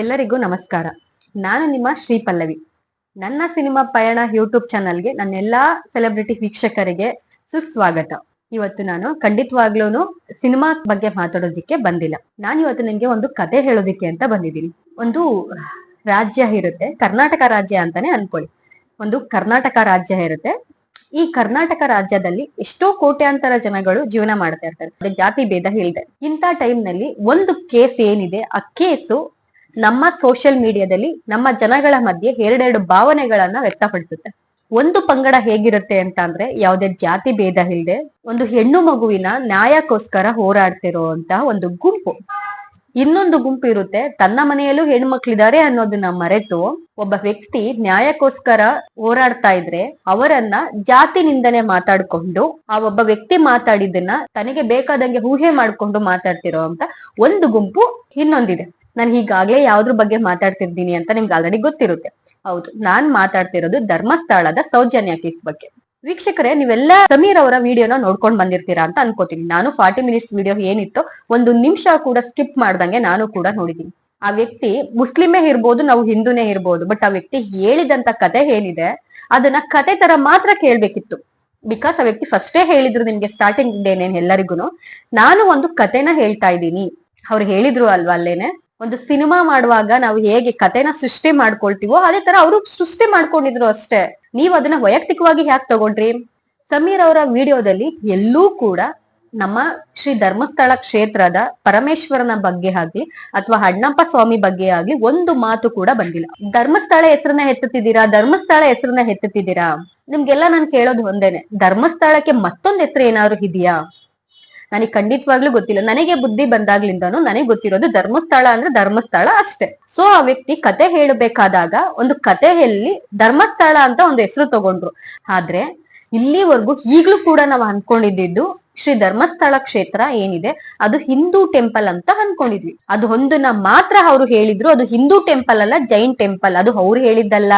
ಎಲ್ಲರಿಗೂ ನಮಸ್ಕಾರ. ನಾನು ನಿಮ್ಮ ಶ್ರೀ ಪಲ್ಲವಿ ನನ್ನ ಸಿನಿಮಾ ಪಯಣ ಯೂಟ್ಯೂಬ್ ಚಾನಲ್ಗೆ ನನ್ನೆಲ್ಲಾ ಸೆಲೆಬ್ರಿಟಿ ವೀಕ್ಷಕರಿಗೆ ಸುಸ್ವಾಗತ. ಇವತ್ತು ನಾನು ಖಂಡಿತವಾಗ್ಲೂ ಸಿನಿಮಾ ಬಗ್ಗೆ ಮಾತಾಡೋದಿಕ್ಕೆ ಬಂದಿಲ್ಲ. ನಾನು ಇವತ್ತು ನಿಮ್ಗೆ ಒಂದು ಕತೆ ಹೇಳೋದಿಕ್ಕೆ ಅಂತ ಬಂದಿದ್ದೀನಿ. ಒಂದು ರಾಜ್ಯ ಇರುತ್ತೆ, ಕರ್ನಾಟಕ ರಾಜ್ಯ ಅಂತಾನೆ ಅನ್ಕೊಳ್ಳಿ. ಒಂದು ಕರ್ನಾಟಕ ರಾಜ್ಯ ಇರುತ್ತೆ. ಈ ಕರ್ನಾಟಕ ರಾಜ್ಯದಲ್ಲಿ ಎಷ್ಟೋ ಕೋಟ್ಯಾಂತರ ಜನಗಳು ಜೀವನ ಮಾಡ್ತಾ ಇರ್ತಾರೆ. ಜಾತಿ ಭೇದ ಇಲ್ಲದೆ ಇಂಥ ಟೈಮ್ನಲ್ಲಿ ಒಂದು ಕೇಸ್ ಏನಿದೆ, ಆ ಕೇಸು ನಮ್ಮ ಸೋಷಿಯಲ್ ಮೀಡಿಯಾದಲ್ಲಿ ನಮ್ಮ ಜನಗಳ ಮಧ್ಯೆ ಎರಡೆರಡು ಭಾವನೆಗಳನ್ನ ವ್ಯಕ್ತಪಡಿಸುತ್ತೆ. ಒಂದು ಪಂಗಡ ಹೇಗಿರುತ್ತೆ ಅಂತ ಅಂದ್ರೆ ಯಾವುದೇ ಜಾತಿ ಭೇದ ಇಲ್ಲದೆ ಒಂದು ಹೆಣ್ಣು ಮಗುವಿನ ನ್ಯಾಯಕ್ಕೋಸ್ಕರ ಹೋರಾಡ್ತಿರೋ ಅಂತ ಒಂದು ಗುಂಪು. ಇನ್ನೊಂದು ಗುಂಪು ಇರುತ್ತೆ. ತನ್ನ ಮನೆಯಲ್ಲೂ ಹೆಣ್ಮಕ್ಳಿದ್ದಾರೆ ಅನ್ನೋದನ್ನ ಮರೆತು ಒಬ್ಬ ವ್ಯಕ್ತಿ ನ್ಯಾಯಕ್ಕೋಸ್ಕರ ಹೋರಾಡ್ತಾ ಇದ್ರೆ ಅವರನ್ನ ಜಾತಿ ನಿಂದನೆ ಮಾತಾಡ್ಕೊಂಡು ಆ ಒಬ್ಬ ವ್ಯಕ್ತಿ ಮಾತಾಡಿದ್ದನ್ನ ತನಗೆ ಬೇಕಾದಂಗೆ ಊಹೆ ಮಾಡ್ಕೊಂಡು ಮಾತಾಡ್ತಿರೋ ಅಂತ ಒಂದು ಗುಂಪು ಇನ್ನೊಂದಿದೆ. ನಾನು ಹೀಗಾಗ್ಲೇ ಯಾವ್ದ್ರ ಬಗ್ಗೆ ಮಾತಾಡ್ತಿದ್ದೀನಿ ಅಂತ ನಿಮ್ಗೆ ಆಲ್ರೆಡಿ ಗೊತ್ತಿರುತ್ತೆ. ಹೌದು, ನಾನ್ ಮಾತಾಡ್ತಿರೋದು ಧರ್ಮಸ್ಥಳದ ಸೌಜನ್ಯ ಕೇಸ್ ಬಗ್ಗೆ. ವೀಕ್ಷಕರೇ, ನೀವೆಲ್ಲ ಸಮೀರ್ ಅವರ ವಿಡಿಯೋನ ನೋಡ್ಕೊಂಡ್ ಬಂದಿರ್ತೀರಾ ಅಂತ ಅನ್ಕೋತೀನಿ. ನಾನು ಫಾರ್ಟಿ ಮಿನಿಟ್ಸ್ ವಿಡಿಯೋ ಏನಿತ್ತು ಒಂದು ನಿಮಿಷ ಕೂಡ ಸ್ಕಿಪ್ ಮಾಡ್ದಂಗೆ ನಾನು ಕೂಡ ನೋಡಿದೀನಿ ಆ ವ್ಯಕ್ತಿ ಮುಸ್ಲಿಮೇ ಇರ್ಬೋದು, ನಾವು ಹಿಂದೂನೇ ಇರ್ಬೋದು, ಬಟ್ ಆ ವ್ಯಕ್ತಿ ಹೇಳಿದಂತ ಕತೆ ಏನಿದೆ, ಅದನ್ನ ಕತೆ ತರ ಮಾತ್ರ ಕೇಳ್ಬೇಕಿತ್ತು. ಬಿಕಾಸ್ ಆ ವ್ಯಕ್ತಿ ಫಸ್ಟೇ ಹೇಳಿದ್ರು ನಿಮ್ಗೆ ಸ್ಟಾರ್ಟಿಂಗ್ ಡೇನೇನ್ ಎಲ್ಲರಿಗೂ ನಾನು ಒಂದು ಕತೆನ ಹೇಳ್ತಾ ಇದ್ದೀನಿ. ಅವ್ರು ಹೇಳಿದ್ರು ಅಲ್ವಾ ಅಲ್ಲೇನೆ? ಒಂದು ಸಿನಿಮಾ ಮಾಡುವಾಗ ನಾವು ಹೇಗೆ ಕತೆನ ಸೃಷ್ಟಿ ಮಾಡ್ಕೊಳ್ತೀವೋ ಅದೇ ತರ ಅವರು ಸೃಷ್ಟಿ ಮಾಡ್ಕೊಂಡಿದ್ರು ಅಷ್ಟೇ. ನೀವು ಅದನ್ನ ವೈಯಕ್ತಿಕವಾಗಿ ಹ್ಯಾಕ್ ತಗೊಂಡ್ರಿ? ಸಮೀರ್ ಅವರ ವಿಡಿಯೋದಲ್ಲಿ ಎಲ್ಲೂ ಕೂಡ ನಮ್ಮ ಶ್ರೀ ಧರ್ಮಸ್ಥಳ ಕ್ಷೇತ್ರದ ಪರಮೇಶ್ವರನ ಬಗ್ಗೆ ಆಗ್ಲಿ ಅಥವಾ ಅಣ್ಣಪ್ಪ ಸ್ವಾಮಿ ಬಗ್ಗೆ ಆಗ್ಲಿ ಒಂದು ಮಾತು ಕೂಡ ಬಂದಿಲ್ಲ. ಧರ್ಮಸ್ಥಳ ಹೆಸರನ್ನ ಎತ್ತುತ್ತಿದ್ದೀರಾ ಧರ್ಮಸ್ಥಳ ಹೆಸರನ್ನ ಎತ್ತುತ್ತಿದ್ದೀರಾ ನಿಮ್ಗೆಲ್ಲ ನಾನು ಕೇಳೋದು ಒಂದೇನೆ. ಧರ್ಮಸ್ಥಳಕ್ಕೆ ಮತ್ತೊಂದ್ ಹೆಸರು ಏನಾದ್ರು ಇದೆಯಾ? ನನಗೆ ಖಂಡಿತವಾಗ್ಲೂ ಗೊತ್ತಿಲ್ಲ. ನನಗೆ ಬುದ್ಧಿ ಬಂದಾಗ್ಲಿಂದನು ನನಗೆ ಗೊತ್ತಿರೋದು ಧರ್ಮಸ್ಥಳ ಅಂದ್ರೆ ಧರ್ಮಸ್ಥಳ ಅಷ್ಟೇ. ಸೊ ಆ ವ್ಯಕ್ತಿ ಕತೆ ಹೇಳಬೇಕಾದಾಗ ಒಂದು ಕಥೆಯಲ್ಲಿ ಧರ್ಮಸ್ಥಳ ಅಂತ ಒಂದು ಹೆಸರು ತಗೊಂಡ್ರು. ಆದ್ರೆ, ಇಲ್ಲಿವರೆಗೂ ಈಗ್ಲೂ ಕೂಡ ನಾವು ಅನ್ಕೊಂಡಿದ್ದು ಶ್ರೀ ಧರ್ಮಸ್ಥಳ ಕ್ಷೇತ್ರ ಏನಿದೆ, ಅದು ಹಿಂದೂ ಟೆಂಪಲ್ ಅಂತ ಅನ್ಕೊಂಡಿದ್ವಿ. ಅದು ಒಂದನ್ನ ಮಾತ್ರ ಅವರು ಹೇಳಿದ್ರು, ಅದು ಹಿಂದೂ ಟೆಂಪಲ್ ಅಲ್ಲ, ಜೈನ್ ಟೆಂಪಲ್. ಅದು ಅವ್ರು ಹೇಳಿದ್ದಲ್ಲ.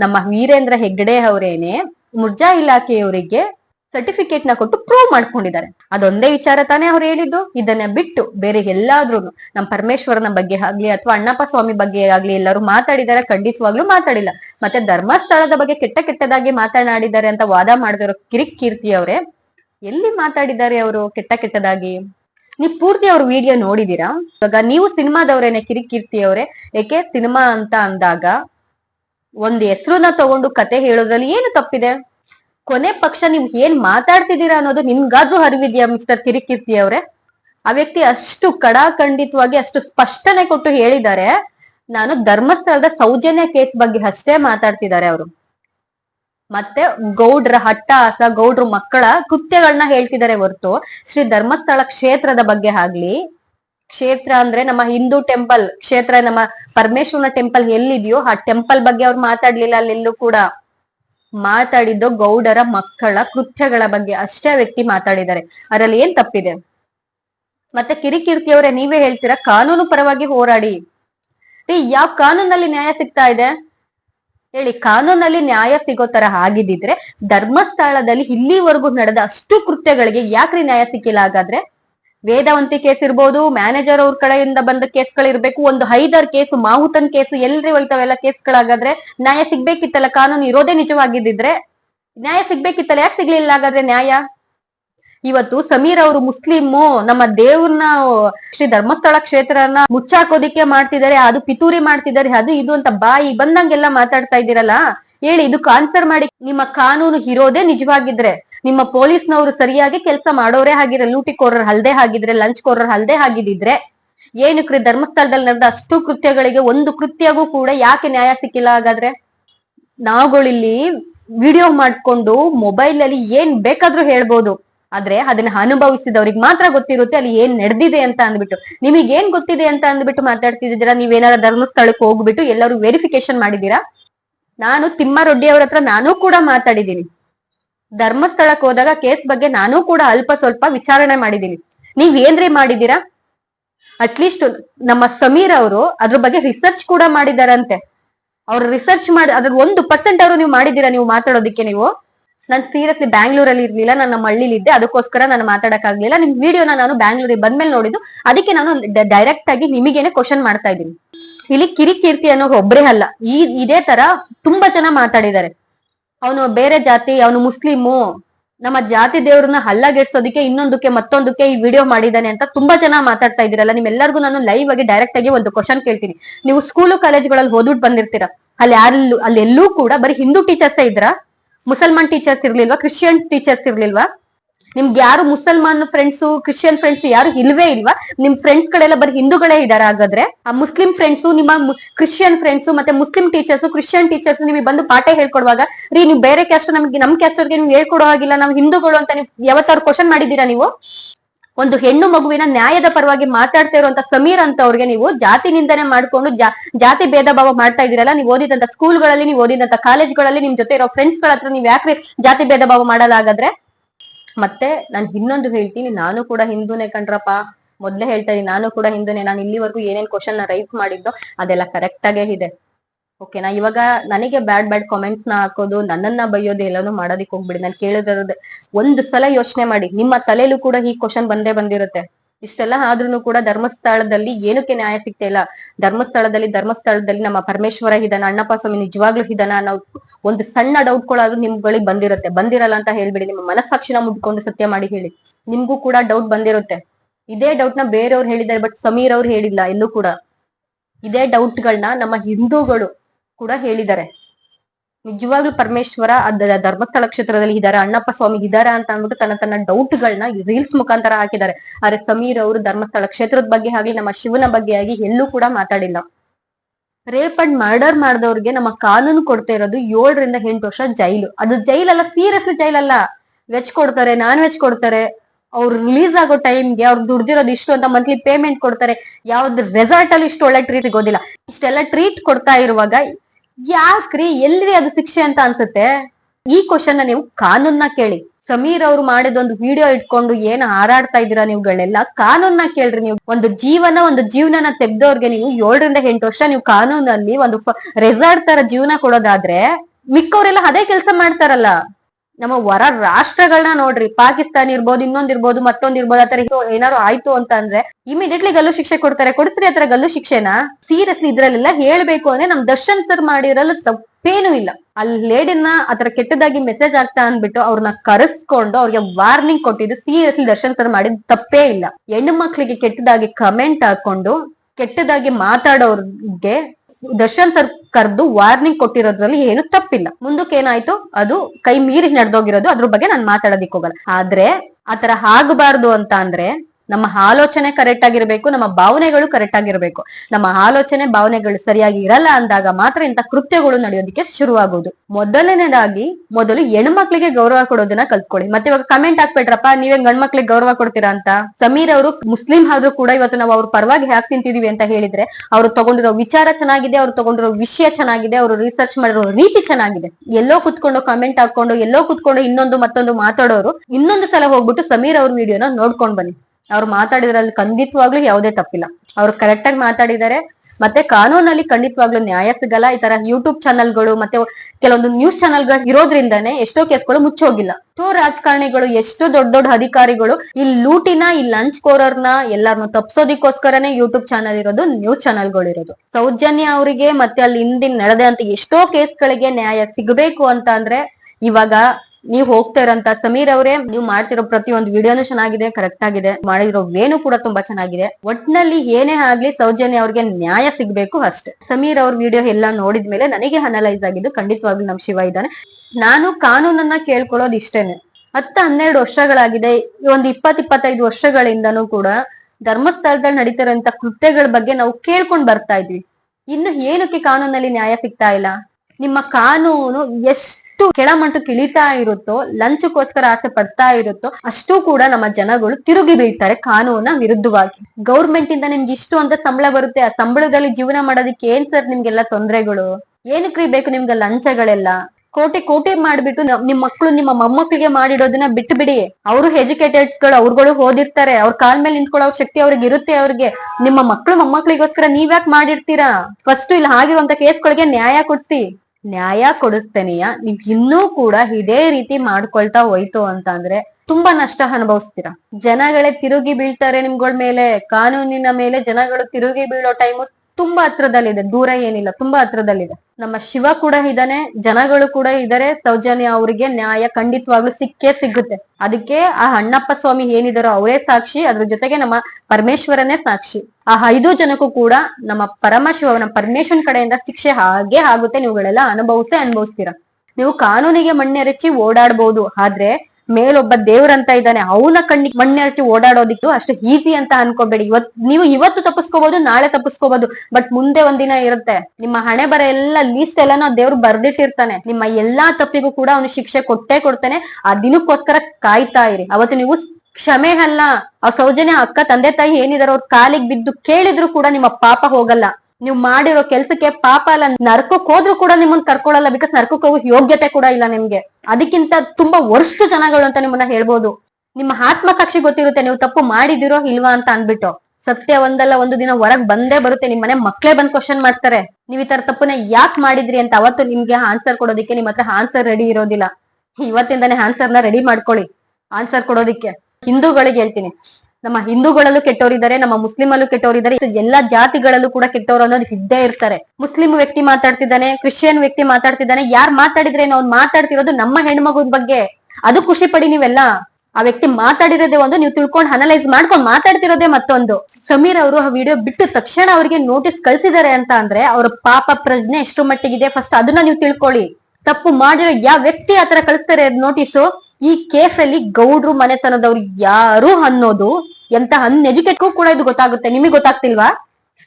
ನಮ್ಮ ವೀರೇಂದ್ರ ಹೆಗ್ಗಡೆ ಅವರೇನೆ ಮುರ್ಜಾ ಇಲಾಖೆಯವರಿಗೆ ಸರ್ಟಿಫಿಕೇಟ್ನ ಕೊಟ್ಟು ಪ್ರೂವ್ ಮಾಡ್ಕೊಂಡಿದ್ದಾರೆ. ಅದೊಂದೇ ವಿಚಾರ ತಾನೇ ಅವ್ರು ಹೇಳಿದ್ದು. ಇದನ್ನ ಬಿಟ್ಟು ಬೇರೆ ಎಲ್ಲಾದ್ರೂ ನಮ್ಮ ಪರಮೇಶ್ವರನ ಬಗ್ಗೆ ಆಗ್ಲಿ ಅಥವಾ ಅಣ್ಣಪ್ಪ ಸ್ವಾಮಿ ಬಗ್ಗೆ ಆಗ್ಲಿ ಎಲ್ಲರೂ ಮಾತಾಡಿದಾರೆ, ಖಂಡಿತವಾಗ್ಲೂ ಮಾತಾಡಿಲ್ಲ. ಮತ್ತೆ ಧರ್ಮಸ್ಥಳದ ಬಗ್ಗೆ ಕೆಟ್ಟ ಕೆಟ್ಟದಾಗಿ ಮಾತನಾಡಿದ್ದಾರೆ ಅಂತ ವಾದ ಮಾಡಿದಿರೋ ಕಿರಿಕ್ ಕೀರ್ತಿ ಅವರೇ, ಎಲ್ಲಿ ಮಾತಾಡಿದ್ದಾರೆ ಅವರು ಕೆಟ್ಟ ಕೆಟ್ಟದಾಗಿ? ನೀವ್ ಪೂರ್ತಿ ಅವ್ರ ವಿಡಿಯೋ ನೋಡಿದೀರಾ? ಇವಾಗ ನೀವು ಸಿನಿಮಾದವರೇನೆ ಕಿರಿಕ್ ಕೀರ್ತಿ ಅವರೇ. ಏಕೆ ಸಿನಿಮಾ ಅಂತ ಅಂದಾಗ ಒಂದ್ ಹೆಸರನ್ನ ತಗೊಂಡು ಕತೆ ಹೇಳೋದ್ರಲ್ಲಿ ಏನು ತಪ್ಪಿದೆ? ಕೊನೆ ಪಕ್ಷ ನೀವ್ ಏನ್ ಮಾತಾಡ್ತಿದ್ದೀರಾ ಅನ್ನೋದು ನಿಮ್ಗಾದ್ರೂ ಅರಿವಿದ್ಯಾ ಮಿಸ್ಟರ್ ಕಿರಿಕಿರ್ತಿ ಅವ್ರೆ? ಆ ವ್ಯಕ್ತಿ ಅಷ್ಟು ಕಡಾಖಂಡಿತವಾಗಿ ಅಷ್ಟು ಸ್ಪಷ್ಟನೆ ಕೊಟ್ಟು ಹೇಳಿದ್ದಾರೆ. ನಾನು ಧರ್ಮಸ್ಥಳದ ಸೌಜನ್ಯ ಕೇಸ್ ಬಗ್ಗೆ ಅಷ್ಟೇ ಮಾತಾಡ್ತಿದ್ದಾರೆ ಅವರು. ಮತ್ತೆ ಗೌಡ್ರ ಹಟ್ಟಾಸ ಗೌಡ್ರ ಮಕ್ಕಳ ಕೃತ್ಯಗಳನ್ನ ಹೇಳ್ತಿದ್ದಾರೆ ಹೊರತು. ಶ್ರೀ ಧರ್ಮಸ್ಥಳ ಕ್ಷೇತ್ರದ ಬಗ್ಗೆ ಆಗ್ಲಿ, ಕ್ಷೇತ್ರ ಅಂದ್ರೆ ನಮ್ಮ ಹಿಂದೂ ಟೆಂಪಲ್, ಕ್ಷೇತ್ರ ನಮ್ಮ ಪರಮೇಶ್ವರನ ಟೆಂಪಲ್ ಎಲ್ಲಿದೆಯೋ ಆ ಟೆಂಪಲ್ ಬಗ್ಗೆ ಅವ್ರು ಮಾತಾಡ್ಲಿಲ್ಲ ಅಲ್ಲೆಲ್ಲೂ ಕೂಡ. ಮಾತಾಡಿದ್ದು ಗೌಡರ ಮಕ್ಕಳ ಕೃತ್ಯಗಳ ಬಗ್ಗೆ ಅಷ್ಟೇ ವ್ಯಕ್ತಿ ಮಾತಾಡಿದ್ದಾರೆ. ಅದರಲ್ಲಿ ಏನ್ ತಪ್ಪಿದೆ? ಮತ್ತೆ ಕಿರಿಕಿರ್ತಿಯವರೇ, ನೀವೇ ಹೇಳ್ತೀರಾ? ಕಾನೂನು ಪರವಾಗಿ ಹೋರಾಡಿ. ರೀ ಯಾವ ಕಾನೂನಲ್ಲಿ ನ್ಯಾಯ ಸಿಗ್ತಾ ಇದೆ? ಹೇಳಿ, ಕಾನೂನಲ್ಲಿ ನ್ಯಾಯ ಸಿಗೋ ತರ ಆಗಿದ್ದಿದ್ರೆ ಧರ್ಮಸ್ಥಳದಲ್ಲಿ ಇಲ್ಲಿವರೆಗೂ ನಡೆದ ಅಷ್ಟು ಕೃತ್ಯಗಳಿಗೆ ಯಾಕ್ರಿ ನ್ಯಾಯ ಸಿಕ್ಕಿಲ್ಲ ಹಾಗಾದ್ರೆ? ವೇದವಂತಿ ಕೇಸ್ ಇರ್ಬೋದು ಮ್ಯಾನೇಜರ್ ಅವ್ರ ಕಡೆಯಿಂದ ಬಂದ ಕೇಸ್ಗಳಿರ್ಬೇಕು ಒಂದು ಹೈದರ್ ಕೇಸು, ಮಾಹುತನ್ ಕೇಸು, ಎಲ್ರಿ ಹೋಯ್ತಾವೆಲ್ಲ ಕೇಸ್ಗಳಾಗಾದ್ರೆ ನ್ಯಾಯ ಸಿಗ್ಬೇಕಿತ್ತಲ್ಲ, ಕಾನೂನು ಇರೋದೇ ನಿಜವಾಗಿದ್ದಿದ್ರೆ ನ್ಯಾಯ ಸಿಗ್ಬೇಕಿತ್ತಲ್ಲ, ಯಾಕೆ ಸಿಗ್ಲಿಲ್ಲ ಹಾಗಾದ್ರೆ ನ್ಯಾಯ? ಇವತ್ತು ಸಮೀರ್ ಅವರು ಮುಸ್ಲಿಮು, ನಮ್ಮ ದೇವ್ರನ್ನ ಶ್ರೀ ಧರ್ಮಸ್ಥಳ ಕ್ಷೇತ್ರನ ಮುಚ್ಚಾಕೋದಿಕ್ಕೆ ಮಾಡ್ತಿದ್ದಾರೆ, ಅದು ಪಿತೂರಿ ಮಾಡ್ತಿದ್ದಾರೆ, ಅದು ಇದು ಅಂತ ಬಾಯಿ ಬಂದಂಗೆಲ್ಲ ಮಾತಾಡ್ತಾ ಇದ್ದೀರಲ್ಲ, ಹೇಳಿ ಇದು ಕಾನ್ಸರ್ ಮಾಡಿ, ನಿಮ್ಮ ಕಾನೂನು ಇರೋದೇ ನಿಜವಾಗಿದ್ರೆ ನಿಮ್ಮ ಪೊಲೀಸ್ನವರು ಸರಿಯಾಗಿ ಕೆಲಸ ಮಾಡೋರೇ ಆಗಿದ್ರೆ ಲೂಟಿಕೋರರ್ ಹಲ್ದೆ ಆಗಿದ್ರೆ ಲಂಚ್ ಕೋರರ್ ಹಲ್ದೆ ಆಗಿದ್ರೆ ಏನಕ್ರಿ ಧರ್ಮಸ್ಥಳದಲ್ಲಿ ನಡೆದ ಅಷ್ಟು ಕೃತ್ಯಗಳಿಗೆ ಒಂದು ಕೃತ್ಯಗೂ ಕೂಡ ಯಾಕೆ ನ್ಯಾಯ ಸಿಕ್ಕಿಲ್ಲ ಹಾಗಾದ್ರೆ? ನಾವುಗಳಿಲ್ಲಿ ವಿಡಿಯೋ ಮಾಡ್ಕೊಂಡು ಮೊಬೈಲ್ ಅಲ್ಲಿ ಏನ್ ಬೇಕಾದ್ರೂ ಹೇಳ್ಬೋದು, ಆದ್ರೆ ಅದನ್ನ ಅನುಭವಿಸಿದವ್ರಿಗೆ ಮಾತ್ರ ಗೊತ್ತಿರುತ್ತೆ ಅಲ್ಲಿ ಏನ್ ನಡೆದಿದೆ ಅಂತ ಅಂದ್ಬಿಟ್ಟು. ನಿಮಗೆ ಏನ್ ಗೊತ್ತಿದೆ ಅಂತ ಅಂದ್ಬಿಟ್ಟು ಮಾತಾಡ್ತಿದ್ದೀರಾ? ನೀವೇನಾರ ಧರ್ಮಸ್ಥಳಕ್ಕೆ ಹೋಗ್ಬಿಟ್ಟು ಎಲ್ಲರೂ ವೆರಿಫಿಕೇಶನ್ ಮಾಡಿದೀರಾ ನಾನು ತಿಮ್ಮಾರೊಡ್ಡಿ ಅವ್ರ ಹತ್ರ ನಾನು ಕೂಡ ಮಾತಾಡಿದ್ದೀನಿ. ಧರ್ಮಸ್ಥಳಕ್ಕೆ ಹೋದಾಗ ಕೇಸ್ ಬಗ್ಗೆ ನಾನು ಕೂಡ ಅಲ್ಪ ಸ್ವಲ್ಪ ವಿಚಾರಣೆ ಮಾಡಿದ್ದೀನಿ. ನೀವ್ ಏನ್ರಿ ಮಾಡಿದೀರಾ ಅಟ್ಲೀಸ್ಟ್ ನಮ್ಮ ಸಮೀರ್ ಅವರು ಅದ್ರ ಬಗ್ಗೆ ರಿಸರ್ಚ್ ಕೂಡ ಮಾಡಿದಾರಂತೆ. ಅವ್ರ ರಿಸರ್ಚ್ ಮಾಡಿ, ಅದ್ರ ಒಂದು ಪರ್ಸೆಂಟ್ ಅವರು ನೀವು ಮಾಡಿದೀರಾ ನೀವು ಮಾತಾಡೋದಕ್ಕೆ ನೀವು? ನಾನು ಸೀರಿಯಸ್ಲಿ ಬ್ಯಾಂಗ್ಳೂರಲ್ಲಿ ಇರ್ಲಿಲ್ಲ, ನಾನು ನಮ್ಮ ಹಳ್ಳಿಲಿ ಇದ್ದೆ ಅದಕ್ಕೋಸ್ಕರ ನಾನು ಮಾತಾಡಕ್ ಆಗ್ಲಿಲ್ಲ ನಿಮ್ ವಿಡಿಯೋನ ನಾನು ಬ್ಯಾಂಗ್ಳೂರಿಗೆ ಬಂದ್ಮೇಲೆ ನೋಡಿದ್ದು, ಅದಕ್ಕೆ ನಾನು ಡೈರೆಕ್ಟ್ ಆಗಿ ನಿಮಗೇನೆ ಕ್ವಶನ್ ಮಾಡ್ತಾ ಇದ್ದೀನಿ. ಇಲ್ಲಿ ಕಿರಿಕೀರ್ತಿ ಅನ್ನೋ ಒಬ್ರೇ ಅಲ್ಲ, ಈ, ಇದೇ ತರ ತುಂಬಾ ಜನ ಮಾತಾಡಿದ್ದಾರೆ. ಅವನು ಬೇರೆ ಜಾತಿ, ಅವನು ಮುಸ್ಲಿಮು. ನಮ್ಮ ಜಾತಿ ದೇವ್ರನ್ನ ಹಲ್ಲಗೆಡ್ಸೋದಕ್ಕೆ ಇನ್ನೊಂದಕ್ಕೆ, ಮತ್ತೊಂದಕ್ಕೆ ಈ ವಿಡಿಯೋ ಮಾಡಿದ್ದಾನೆ ಅಂತ ತುಂಬಾ ಜನ ಮಾತಾಡ್ತಾ ಇದೀರಲ್ಲ ನಿಮ್ಮೆಲ್ಲರಿಗೂ ನಾನು ಲೈವ್ ಆಗಿ ಡೈರೆಕ್ಟ್ ಆಗಿ ಒಂದು ಕ್ವಶನ್ ಕೇಳ್ತೀನಿ. ನೀವು ಸ್ಕೂಲು ಕಾಲೇಜ್ಗಳಲ್ಲಿ ಓದ್ಬಿಟ್ಟು ಬಂದಿರ್ತೀರಾ? ಅಲ್ಲಿ ಯಾರಲ್ಲೂ ಅಲ್ಲಿ ಎಲ್ಲೂ ಕೂಡ ಬರೀ ಹಿಂದೂ ಟೀಚರ್ಸ್ ಇದ್ರ ಮುಸಲ್ಮಾನ್ ಟೀಚರ್ಸ್ ಇರ್ಲಿಲ್ವಾ? ಕ್ರಿಶ್ಚಿಯನ್ ಟೀಚರ್ಸ್ ಇರ್ಲಿಲ್ವಾ? ನಿಮ್ಗೆ ಯಾರು ಮುಸಲ್ಮಾನ್ ಫ್ರೆಂಡ್ಸ್ ಕ್ರಿಶ್ಚಿಯನ್ ಫ್ರೆಂಡ್ಸ್ ಯಾರು ಇಲ್ವೇ ಇಲ್ವಾ, ನಿಮ್ ಫ್ರೆಂಡ್ಸ್ ಕಡೆ ಎಲ್ಲ ಬರೀ ಹಿಂದೂಗಳೇ ಇದಾರೆ ಹಾಗಾದ್ರೆ. ಆ ಮುಸ್ಲಿಂ ಫ್ರೆಂಡ್ಸ್ ನಿಮ್ಮ ಕ್ರಿಶ್ಚಿಯನ್ ಫ್ರೆಂಡ್ಸ್ ಮತ್ತೆ ಮುಸ್ಲಿಂ ಟೀಚರ್ಸ್ ಕ್ರಿಶ್ಚಿಯನ್ ಟೀಚರ್ಸ್ ನಿಮಗೆ ಬಂದು ಪಾಠ ಹೇಳ್ಕೊಡುವಾಗ, ರೀ ನೀವು ಬೇರೆ ಕ್ಯಾಸ್ಟ್ ನಮ್ಗೆ, ನಮ್ ಕ್ಯಾಸ್ಟ್ ಅವ್ರಿಗೆ ನೀವು ಹೇಳ್ಕೊಡೋ ಹಾಗಿಲ್ಲ, ನಾವು ಹಿಂದೂಗಳು ಅಂತ ನೀವು ಯಾವತ್ತಾರು ಕ್ವಶನ್ ಮಾಡಿದೀರಾ ನೀವು? ಒಂದು ಹೆಣ್ಣು ಮಗುವಿನ ನ್ಯಾಯದ ಪರವಾಗಿ ಮಾತಾಡ್ತಾ ಇರುವಂತ ಸಮೀರ್ ಅಂತ ಅವ್ರಿಗೆ ನೀವು ಜಾತಿ ನಿಂದನೆ ಮಾಡ್ಕೊಂಡು ಜಾತಿ ಭೇದ ಭಾವ ಮಾಡ್ತಾ ಇದೀರಲ್ಲ ನೀವು ಓದಿದಂತ ಸ್ಕೂಲ್ಗಳಲ್ಲಿ ನೀವು ಓದಿದಂತ ಕಾಲೇಜ್ಗಳಲ್ಲಿ ನಿಮ್ ಜೊತೆ ಇರೋ ಫ್ರೆಂಡ್ಸ್ಗಳ ಹತ್ರ ನೀವು ಯಾಕ್ರಿ ಜಾತಿ ಭೇದ ಭಾವ ಮಾಡಲ್ಲ ಹಾಗಾದ್ರೆ? ಮತ್ತೆ ನಾನು ಇನ್ನೊಂದು ಹೇಳ್ತೀನಿ, ನಾನು ಕೂಡ ಹಿಂದೂನೇ ಕಣ್ರಪ್ಪ. ಮೊದ್ಲೇ ಹೇಳ್ತಾ ಇದೀನಿ ನಾನು ಕೂಡ ಹಿಂದೂನೇ. ನಾನು ಇಲ್ಲಿವರೆಗೂ ಏನೇನ್ ಕ್ವಶನ್ ರೈಸ್ ಮಾಡಿದ್ದೋ ಅದೆಲ್ಲ ಕರೆಕ್ಟ್ ಆಗೇ ಇದೆ. ಓಕೆನಾ ಇವಾಗ ನನಗೆ ಬ್ಯಾಡ್ ಬ್ಯಾಡ್ ಕಾಮೆಂಟ್ಸ್ನ ಹಾಕೋದು, ನನ್ನನ್ನ ಬೈಯೋದು ಎಲ್ಲಾನು ಮಾಡೋದಿಕ್ ಹೋಗ್ಬಿಡಿ. ನಾನು ಕೇಳಿದ್ರೆ ಒಂದ್ ಸಲ ಯೋಚನೆ ಮಾಡಿ. ನಿಮ್ಮ ತಲೆಯಲ್ಲೂ ಕೂಡ ಈ ಕ್ವಶನ್ ಬಂದೇ ಬಂದಿರುತ್ತೆ. ಇಷ್ಟೆಲ್ಲ ಆದ್ರೂ ಕೂಡ ಧರ್ಮಸ್ಥಳದಲ್ಲಿ ಏನಕ್ಕೆ ನ್ಯಾಯ ಸಿಗ್ತಾ ಇಲ್ಲ? ಧರ್ಮಸ್ಥಳದಲ್ಲಿ ಧರ್ಮಸ್ಥಳದಲ್ಲಿ ನಮ್ಮ ಪರಮೇಶ್ವರ ಇದಾನ ಅಣ್ಣಪ್ಪ ಸ್ವಾಮಿ ನಿಜವಾಗ್ಲೂ ಇದಾನ ಅನ್ನೋ ಒಂದು ಸಣ್ಣ ಡೌಟ್ ಗಳಾದ್ರೂ ನಿಮ್ಗಳಿಗೆ ಬಂದಿರುತ್ತೆ. ಬಂದಿರಲ್ಲ ಅಂತ ಹೇಳ್ಬಿಡಿ. ನಿಮ್ಮ ಮನಸ್ಸಾಕ್ಷಿನ ಮುಟ್ಕೊಂಡು ಸತ್ಯ ಮಾಡಿ ಹೇಳಿ. ನಿಮ್ಗೂ ಕೂಡ ಡೌಟ್ ಬಂದಿರುತ್ತೆ. ಇದೇ ಡೌಟ್ನ ಬೇರೆಯವ್ರು ಹೇಳಿದ್ದಾರೆ ಬಟ್ ಸಮೀರ್ ಅವ್ರು ಹೇಳಿಲ್ಲ, ಎಲ್ಲೂ ಕೂಡ. ಇದೇ ಡೌಟ್ ಗಳನ್ನ ನಮ್ಮ ಹಿಂದೂಗಳು ಕೂಡ ಹೇಳಿದ್ದಾರೆ. ನಿಜವಾಗ್ಲೂ ಪರಮೇಶ್ವರ ಅದ ಧರ್ಮಸ್ಥಳ ಕ್ಷೇತ್ರದಲ್ಲಿ ಇದ್ದಾರೆ ಅಣ್ಣಪ್ಪ ಸ್ವಾಮಿ ಇದ್ದಾರೆ ಅಂತ ಅಂದ್ಬಿಟ್ಟು ತನ್ನ ತನ್ನ ಡೌಟ್ ಗಳನ್ನ ರೀಲ್ಸ್ ಮುಖಾಂತರ ಹಾಕಿದ್ದಾರೆ. ಆದ್ರೆ ಸಮೀರ್ ಅವರು ಧರ್ಮಸ್ಥಳ ಕ್ಷೇತ್ರದ ಬಗ್ಗೆ ಆಗ್ಲಿ, ನಮ್ಮ ಶಿವನ ಬಗ್ಗೆ ಆಗಿ ಎಲ್ಲೂ ಕೂಡ ಮಾತಾಡಿಲ್ಲ. ರೇಪ್ ಅಂಡ್ ಮರ್ಡರ್ ಮಾಡಿದವ್ರಿಗೆ ನಮ್ಮ ಕಾನೂನು ಕೊಡ್ತಾ ಇರೋದು ಏಳರಿಂದ ಎಂಟು ವರ್ಷ ಜೈಲು. ಅದು ಜೈಲಲ್ಲ ಜೈಲ್ ಜೈಲಲ್ಲ. ವೆಜ್ ಕೊಡ್ತಾರೆ ನಾನ್ ವೆಜ್ ಕೊಡ್ತಾರೆ ಅವ್ರು ರಿಲೀಸ್ ಆಗೋ ಟೈಮ್ಗೆ ಅವ್ರು ದುಡ್ದಿರೋದು ಇಷ್ಟು ಅಂತ ಮಂತ್ಲಿ ಪೇಮೆಂಟ್ ಕೊಡ್ತಾರೆ. ಯಾವ್ದು ರೆಸಾರ್ಟ್ ಅಲ್ಲಿ ಇಷ್ಟು ಒಳ್ಳೆ ಟ್ರೀಟ್ ಸಿಗೋದಿಲ್ಲ ಇಷ್ಟೆಲ್ಲ ಟ್ರೀಟ್ ಕೊಡ್ತಾ ಇರುವಾಗ ಯಾಕ್ರಿ? ಎಲ್ರಿ ಅದು ಶಿಕ್ಷೆ ಅಂತ ಅನ್ಸುತ್ತೆ? ಈ ಕ್ವಶನ್ ನೀವು ಕಾನೂನ್ನ ಕೇಳಿ. ಸಮೀರ್ ಅವ್ರು ಮಾಡಿದೊಂದು ವಿಡಿಯೋ ಇಟ್ಕೊಂಡು ಏನ್ ಹಾರಾಡ್ತಾ ಇದ್ದೀರಾ ನೀವುಗಳೆಲ್ಲ? ಕಾನೂನ್ನ ಕೇಳ್ರಿ ನೀವು. ಒಂದು ಜೀವನ, ಒಂದು ಜೀವನನ ತೆಗ್ದವ್ರಿಗೆ ನೀವು ಏಳರಿಂದ ಎಂಟು ವರ್ಷ ನೀವು ಕಾನೂನಲ್ಲಿ ಒಂದು ರೆಸಾರ್ಟ್ ತರ ಜೀವನ ಕೊಡೋದಾದ್ರೆ ಮಿಕ್ಕವರೆಲ್ಲ ಅದೇ ಕೆಲಸ ಮಾಡ್ತಾರಲ್ಲ. ನಮ್ಮ ಹೊರ ರಾಷ್ಟ್ರಗಳನ್ನ ನೋಡ್ರಿ. ಪಾಕಿಸ್ತಾನ ಇರ್ಬೋದು, ಇನ್ನೊಂದ್ ಇರ್ಬೋದು, ಮತ್ತೊಂದ್ ಇರ್ಬೋದು ಆತರ ಏನಾರು ಆಯ್ತು ಅಂತ ಅಂದ್ರೆ ಇಮಿಡಿಯೇಟ್ಲಿ ಗಲ್ಲು ಶಿಕ್ಷೆ ಕೊಡ್ತಾರೆ. ಕೊಡ್ತೀರಿ ಆತರ ಗಲ್ಲು ಶಿಕ್ಷೆನ. ಸೀರಿಯಸ್ಲಿ ಇದ್ರಲ್ಲೆಲ್ಲ ಹೇಳ್ಬೇಕು ಅಂದ್ರೆ ನಮ್ ದರ್ಶನ್ ಸರ್ ಮಾಡಿರಲ್ಲ ತಪ್ಪೇನು ಇಲ್ಲ. ಅಲ್ಲಿ ಲೇಡಿನ ಆತರ ಕೆಟ್ಟದಾಗಿ ಮೆಸೇಜ್ ಆಗ್ತಾ ಅನ್ಬಿಟ್ಟು ಅವ್ರನ್ನ ಕರೆಸ್ಕೊಂಡು ಅವ್ರಿಗೆ ವಾರ್ನಿಂಗ್ ಕೊಟ್ಟಿದ್ದು ಸೀರಿಯಸ್ಲಿ ದರ್ಶನ್ ಸರ್ ಮಾಡಿದ್ ತಪ್ಪೇ ಇಲ್ಲ. ಹೆಣ್ಣು ಮಕ್ಳಿಗೆ ಕೆಟ್ಟದಾಗಿ ಕಮೆಂಟ್ ಹಾಕೊಂಡು, ಕೆಟ್ಟದಾಗಿ ಮಾತಾಡೋರ್ಗೆ ದರ್ಶನ್ ಸರ್ ಕರೆದು ವಾರ್ನಿಂಗ್ ಕೊಟ್ಟಿರೋದ್ರಲ್ಲಿ ಏನು ತಪ್ಪಿಲ್ಲ. ಮುಂದಕ್ಕೆ ಏನಾಯ್ತು? ಅದು ಕೈ ಮೀರಿ ನಡೆದೋಗಿರೋದು. ಅದ್ರ ಬಗ್ಗೆ ನಾನು ಮಾತಾಡೋದಿಕ್ ಹೋಗಲ್ಲ. ಆದ್ರೆ ಆತರ ಆಗಬಾರ್ದು ಅಂತ ಅಂದ್ರೆ ನಮ್ಮ ಆಲೋಚನೆ ಕರೆಕ್ಟ್ ಆಗಿರ್ಬೇಕು, ನಮ್ಮ ಭಾವನೆಗಳು ಕರೆಕ್ಟ್ ಆಗಿರ್ಬೇಕು. ನಮ್ಮ ಆಲೋಚನೆ, ಭಾವನೆಗಳು ಸರಿಯಾಗಿ ಇರಲ್ಲ ಅಂದಾಗ ಮಾತ್ರ ಇಂಥ ಕೃತ್ಯಗಳು ನಡೆಯೋದಕ್ಕೆ ಶುರುವಾಗೋದು. ಮೊದಲನೇದಾಗಿ, ಮೊದಲು ಹೆಣ್ಮಕ್ಳಿಗೆ ಗೌರವ ಕೊಡೋದನ್ನ ಕಲ್ತ್ಕೊಳ್ಳಿ. ಮತ್ತೆ ಇವಾಗ ಕಮೆಂಟ್ ಹಾಕ್ಬಿಟ್ರಪ್ಪ, ನೀವೇ ಗಂಡ್ಮಕ್ಳಿಗೆ ಗೌರವ ಕೊಡ್ತೀರಾ ಅಂತ? ಸಮೀರ್ ಅವರು ಮುಸ್ಲಿಂ ಆದ್ರೂ ಕೂಡ ಇವತ್ತು ನಾವು ಅವ್ರ ಪರವಾಗಿ ಹ್ಯಾಕ್ ತಿಂತಿದೀವಿ ಅಂತ ಹೇಳಿದ್ರೆ, ಅವ್ರು ತಗೊಂಡಿರೋ ವಿಚಾರ ಚೆನ್ನಾಗಿದೆ, ಅವ್ರು ತಗೊಂಡಿರೋ ವಿಷಯ ಚೆನ್ನಾಗಿದೆ, ಅವರು ರಿಸರ್ಚ್ ಮಾಡಿರೋ ರೀತಿ ಚೆನ್ನಾಗಿದೆ. ಎಲ್ಲೋ ಕುತ್ಕೊಂಡು ಕಮೆಂಟ್ ಹಾಕೊಂಡು ಎಲ್ಲೋ ಕುತ್ಕೊಂಡು ಇನ್ನೊಂದು ಮತ್ತೊಂದು ಮಾತಾಡೋರು ಇನ್ನೊಂದು ಸಲ ಹೋಗ್ಬಿಟ್ಟು ಸಮೀರ್ ಅವ್ರ ವಿಡಿಯೋನ ನೋಡ್ಕೊಂಡ್ ಬನ್ನಿ. ಅವ್ರು ಮಾತಾಡಿದ್ರಲ್ಲಿ ಖಂಡಿತವಾಗ್ಲೂ ಯಾವುದೇ ತಪ್ಪಿಲ್ಲ. ಅವ್ರು ಕರೆಕ್ಟ್ ಆಗಿ ಮಾತಾಡಿದ್ದಾರೆ, ಮತ್ತೆ ಕಾನೂನಲ್ಲಿ ಖಂಡಿತವಾಗ್ಲೂ ನ್ಯಾಯ ಸಿಗಲ್ಲ. ಈ ತರ ಯೂಟ್ಯೂಬ್ ಚಾನೆಲ್ಗಳು ಮತ್ತೆ ಕೆಲವೊಂದು ನ್ಯೂಸ್ ಚಾನೆಲ್ಗಳು ಇರೋದ್ರಿಂದಾನೆ ಎಷ್ಟೋ ಕೇಸ್ಗಳು ಮುಚ್ಚೋಗಿಲ್ಲ ಎಷ್ಟೋ ರಾಜಕಾರಣಿಗಳು, ಎಷ್ಟೋ ದೊಡ್ಡ ದೊಡ್ಡ ಅಧಿಕಾರಿಗಳು ಈ ಲೂಟಿನ, ಈ ಲಂಚ್ ಕೋರರ್ನ ಎಲ್ಲಾರನ್ನು ತಪ್ಸೋದಿಕ್ಕೋಸ್ಕರನೇ ಯೂಟ್ಯೂಬ್ ಚಾನೆಲ್ ಇರೋದು ನ್ಯೂಸ್ ಚಾನೆಲ್ಗಳು ಇರೋದು. ಸೌಜನ್ಯ ಅವರಿಗೆ ಮತ್ತೆ ಅಲ್ಲಿ ಹಿಂದಿನ ನಡೆದಂತ ಎಷ್ಟೋ ಕೇಸ್ಗಳಿಗೆ ನ್ಯಾಯ ಸಿಗಬೇಕು ಅಂತ ಅಂದ್ರೆ ಇವಾಗ ನೀವ್ ಹೋಗ್ತಾ ಇರೋಂತ ಸಮೀರ್ ಅವರೇ, ನೀವು ಮಾಡ್ತಿರೋ ಪ್ರತಿಯೊಂದು ವಿಡಿಯೋನು ಚೆನ್ನಾಗಿದೆ ಕರೆಕ್ಟ್ ಆಗಿದೆ. ಮಾಡಿರೋ ವೇನು ಕೂಡ ತುಂಬಾ ಚೆನ್ನಾಗಿದೆ. ಒಟ್ನಲ್ಲಿ ಏನೇ ಆಗ್ಲಿ ಸೌಜನ್ಯ ಅವ್ರಿಗೆ ನ್ಯಾಯ ಸಿಗ್ಬೇಕು ಅಷ್ಟೇ. ಸಮೀರ್ ಅವ್ರ ವಿಡಿಯೋ ಎಲ್ಲ ನೋಡಿದ್ಮೇಲೆ ನನಗೆ ಅನಲೈಸ್ ಆಗಿದ್ದು ಖಂಡಿತವಾಗ್ಲೂ ನಮ್ ಶಿವ ಇದ್ದಾನೆ. ನಾನು ಕಾನೂನನ್ನ ಕೇಳ್ಕೊಳ್ಳೋದು ಇಷ್ಟೇನೆ. ಹತ್ತು ಹನ್ನೆರಡು ವರ್ಷಗಳಾಗಿದೆ. ಒಂದು ಇಪ್ಪತ್ ಇಪ್ಪತ್ತೈದು ವರ್ಷಗಳಿಂದನೂ ಕೂಡ ಧರ್ಮಸ್ಥಳದಲ್ಲಿ ನಡೀತಿರೋಂತ ಕೃತ್ಯಗಳ ಬಗ್ಗೆ ನಾವು ಕೇಳ್ಕೊಂಡ್ ಬರ್ತಾ ಇದ್ವಿ. ಇನ್ನು ಏನಕ್ಕೆ ಕಾನೂನಲ್ಲಿ ನ್ಯಾಯ ಸಿಗ್ತಾ ಇಲ್ಲ? ನಿಮ್ಮ ಕಾನೂನು ಎಷ್ಟು ಕೆಳಮಟ್ಟಕ್ಕೆ ಇಳಿತಾ ಇರುತ್ತೋ, ಲಂಚಕ್ಕೋಸ್ಕರ ಆಸೆ ಪಡ್ತಾ ಇರುತ್ತೋ, ಅಷ್ಟು ಕೂಡ ನಮ್ಮ ಜನಗಳು ತಿರುಗಿ ಬೀಳ್ತಾರೆ ಕಾನೂನ ವಿರುದ್ಧವಾಗಿ. ಗೌರ್ಮೆಂಟ್ ಇಂದ ನಿಮ್ಗೆ ಇಷ್ಟು ಅಂತ ಸಂಬಳ ಬರುತ್ತೆ, ಆ ಸಂಬಳದಲ್ಲಿ ಜೀವನ ಮಾಡೋದಕ್ಕೆ ಏನ್ ಸರ್ ನಿಮ್ಗೆಲ್ಲ ತೊಂದರೆಗಳು? ಏನಕ್ರಿ ಬೇಕು ನಿಮ್ಗೆ ಲಂಚಗಳೆಲ್ಲ? ಕೋಟಿ ಕೋಟಿ ಮಾಡ್ಬಿಟ್ಟು ನಿಮ್ಮ ನಿಮ್ ಮಕ್ಳು ನಿಮ್ಮ ಮೊಮ್ಮಕ್ಳಿಗೆ ಮಾಡಿಡೋದನ್ನ ಬಿಟ್ಟು ಬಿಡಿ ಅವರು ಎಜುಕೇಟೆಡ್ಸ್ಗಳು ಅವ್ರುಗಳು ಓದಿರ್ತಾರೆ. ಅವ್ರ ಕಾಲ್ ಮೇಲೆ ನಿಂತ್ಕೊಳ್ಳೋ ಶಕ್ತಿ ಅವ್ರಿಗೆ ಇರುತ್ತೆ ಅವ್ರಿಗೆ. ನಿಮ್ಮ ಮಕ್ಳು ಮೊಮ್ಮಕ್ಳಿಗೋಸ್ಕರ ನೀವ್ಯಾಕ್ ಮಾಡಿರ್ತೀರಾ? ಫಸ್ಟ್ ಇಲ್ಲಿ ಆಗಿರುವಂತ ಕೇಸ್ಗಳಿಗೆ ನ್ಯಾಯ ಕೊಡ್ಸಿ. ನ್ಯಾಯ ಕೊಡುತ್ತೇನೆಯ? ನೀವ್ ಇನ್ನೂ ಕೂಡ ಇದೇ ರೀತಿ ಮಾಡ್ಕೊಳ್ತಾ ಹೋಯ್ತು ಅಂತ ಅಂದ್ರೆ ತುಂಬಾ ನಷ್ಟ ಅನುಭವಿಸ್ತೀರಾ? ಜನಗಳೇ ತಿರುಗಿ ಬೀಳ್ತಾರೆ ನಿಮ್ಗಳ ಮೇಲೆ, ಕಾನೂನಿನ ಮೇಲೆ ಜನಗಳು ತಿರುಗಿ ಬೀಳೋ ಟೈಮು ತುಂಬಾ ಹತ್ರದಲ್ಲಿದೆ, ದೂರ ಏನಿಲ್ಲ, ತುಂಬಾ ಹತ್ರದಲ್ಲಿದೆ. ನಮ್ಮ ಶಿವ ಕೂಡ ಇದ್ದಾನೆ, ಜನಗಳು ಕೂಡ ಇದಾರೆ ಸೌಜನ್ಯ ಅವರಿಗೆ ನ್ಯಾಯ ಖಂಡಿತವಾಗ್ಲೂ ಸಿಕ್ಕೇ ಸಿಗುತ್ತೆ. ಅದಕ್ಕೆ ಆ ಅಣ್ಣಪ್ಪ ಸ್ವಾಮಿ ಏನಿದಾರೋ ಅವರೇ ಸಾಕ್ಷಿ, ಅದ್ರ ಜೊತೆಗೆ ನಮ್ಮ ಪರಮೇಶ್ವರನೇ ಸಾಕ್ಷಿ. ಆ ಐದು ಜನಕ್ಕೂ ಕೂಡ ನಮ್ಮ ಪರಮಶಿವ ನಮ್ಮ ಕಡೆಯಿಂದ ಶಿಕ್ಷೆ ಹಾಗೆ ಆಗುತ್ತೆ, ನೀವುಗಳೆಲ್ಲ ಅನುಭವಿಸೇ ಅನುಭವಿಸ್ತೀರಾ. ನೀವು ಕಾನೂನಿಗೆ ಮಣ್ಣೆರಚಿ ಓಡಾಡ್ಬೋದು, ಆದ್ರೆ ಮೇಲೊಬ್ಬ ದೇವ್ರಂತ ಇದ್ದಾನೆ, ಅವನ ಕಣ್ಣಿಗೆ ಮಣ್ಣೆರಚಿ ಓಡಾಡೋದಿತ್ತು, ಅಷ್ಟು ಈಸಿ ಅಂತ ಅನ್ಕೋಬೇಡಿ. ಇವತ್ ನೀವು ಇವತ್ತು ತಪ್ಪಿಸ್ಕೋಬಹುದು ನಾಳೆ ತಪ್ಪಿಸ್ಕೋಬಹುದು ಬಟ್ ಮುಂದೆ ಒಂದಿನ ಇರುತ್ತೆ. ನಿಮ್ಮ ಹಣೆ ಬರ ಎಲ್ಲ ಲೀಸ್ಟ್ ಎಲ್ಲಾನು ದೇವ್ರು ಬರ್ದಿಟ್ಟಿರ್ತಾನೆ. ನಿಮ್ಮ ಎಲ್ಲಾ ತಪ್ಪಿಗೂ ಕೂಡ ಅವನು ಶಿಕ್ಷೆ ಕೊಟ್ಟೇ ಕೊಡ್ತಾನೆ. ಆ ದಿನಕ್ಕೋಸ್ಕರ ಕಾಯ್ತಾ ಇರಿ. ಅವತ್ತು ನೀವು ಕ್ಷಮೆ ಅಲ್ಲ, ಆ ಸೌಜನ್ಯ ಅಕ್ಕ ತಂದೆ ತಾಯಿ ಏನಿದಾರೆ ಅವ್ರ ಕಾಲಿಗೆ ಬಿದ್ದು ಕೇಳಿದ್ರು ಕೂಡ ನಿಮ್ಮ ಪಾಪ ಹೋಗಲ್ಲ. ನೀವು ಮಾಡಿರೋ ಕೆಲ್ಸಕ್ಕೆ ಪಾಪ ಅಲ್ಲ, ನರ್ಕಕ್ ಹೋದ್ರು ಕೂಡ ನಿಮ್ಮನ್ನ ಕರ್ಕೊಳಲ್ಲ ಬಿಕಾಸ್ ನರ್ಕಕ್ ಹೋಗೋ ಯೋಗ್ಯತೆ ಕೂಡ ಇಲ್ಲ ನಿಮ್ಗೆ. ಅದಕ್ಕಿಂತ ತುಂಬಾ ವರ್ಷ ಜನಗಳು ಅಂತ ನಿಮ್ಮನ್ನ ಹೇಳ್ಬೋದು. ನಿಮ್ಮ ಆತ್ಮಸಾಕ್ಷಿ ಗೊತ್ತಿರುತ್ತೆ, ನೀವು ತಪ್ಪು ಮಾಡಿದಿರೋ ಇಲ್ವಾ ಅಂತ ಅನ್ಬಿಟ್ಟು ಸತ್ಯ ಒಂದಲ್ಲ, ಒಂದು ದಿನ ಹೊರಗ್ ಬಂದೇ ಬರುತ್ತೆ ನಿಮ್ ಮನೆ ಮಕ್ಳೇ ಬಂದ್ ಕ್ವಶನ್ ಮಾಡ್ತಾರೆ. ನೀವ್ ಈ ತರ ತಪ್ಪನ್ನ ಯಾಕೆ ಮಾಡಿದ್ರಿ ಅಂತ ಅವತ್ತು ನಿಮ್ಗೆ ಆನ್ಸರ್ ಕೊಡೋದಕ್ಕೆ ನಿಮ್ ಹತ್ರ ಆನ್ಸರ್ ರೆಡಿ ಇರೋದಿಲ್ಲ. ಇವತ್ತಿಂದಾನೇ ಆನ್ಸರ್ನ ರೆಡಿ ಮಾಡ್ಕೊಳ್ಳಿ. ಆನ್ಸರ್ ಕೊಡೋದಿಕ್ಕೆ. ಹಿಂದೂಗಳಿಗೆ ಹೇಳ್ತೀನಿ. ನಮ್ಮ ಹಿಂದೂಗಳಲ್ಲೂ ಕೆಟ್ಟವರಿದ್ದಾರೆ ನಮ್ಮ ಮುಸ್ಲಿಮಲ್ಲೂ ಕೆಟ್ಟವರಿದ್ದಾರೆ ಎಲ್ಲಾ ಜಾತಿಗಳಲ್ಲೂ ಕೂಡ ಕೆಟ್ಟವರು ಅನ್ನೋದು ಇದ್ದೇ ಇರ್ತಾರೆ. ಮುಸ್ಲಿಂ ವ್ಯಕ್ತಿ ಮಾತಾಡ್ತಿದ್ದಾನೆ, ಕ್ರಿಶ್ಚಿಯನ್ ವ್ಯಕ್ತಿ ಮಾತಾಡ್ತಿದ್ದಾನೆ, ಯಾರು ಮಾತಾಡಿದ್ರೆ ಅವ್ನು ಮಾತಾಡ್ತಿರೋದು ನಮ್ಮ ಹೆಣ್ಮಗುದ ಬಗ್ಗೆ. ಅದು ಖುಷಿ ಪಡಿ ನೀವೆಲ್ಲ. ಆ ವ್ಯಕ್ತಿ ಮಾತಾಡಿರೋದೇ ಒಂದು, ನೀವು ತಿಳ್ಕೊಂಡು ಅನಲೈಸ್ ಮಾಡ್ಕೊಂಡು ಮಾತಾಡ್ತಿರೋದೇ ಮತ್ತೊಂದು. ಸಮೀರ್ ಅವರು ಆ ವಿಡಿಯೋ ಬಿಟ್ಟು ತಕ್ಷಣ ಅವರಿಗೆ ನೋಟಿಸ್ ಕಳ್ಸಿದ್ದಾರೆ ಅಂತ ಅಂದ್ರೆ, ಅವ್ರ ಪಾಪ ಪ್ರಜ್ಞೆ ಎಷ್ಟು ಮಟ್ಟಿಗಿದೆ. ಫಸ್ಟ್ ಅದನ್ನ ನೀವು ತಿಳ್ಕೊಳ್ಳಿ. ತಪ್ಪು ಮಾಡಿರೋ ಯಾವ ವ್ಯಕ್ತಿ ಆತರ ಕಳಿಸ್ತಾರೆ ನೋಟಿಸು ಈ ಕೇಸಲ್ಲಿ ಗೌಡ್ರು ಮನೆತನದವ್ರು ಯಾರು ಅನ್ನೋದು ಎಂತ ಅನ್ಎಜುಕೇಟ್ಗೂ ಕೂಡ ಇದು ಗೊತ್ತಾಗುತ್ತೆ. ನಿಮಗೆ ಗೊತ್ತಾಗ್ತಿಲ್ವಾ?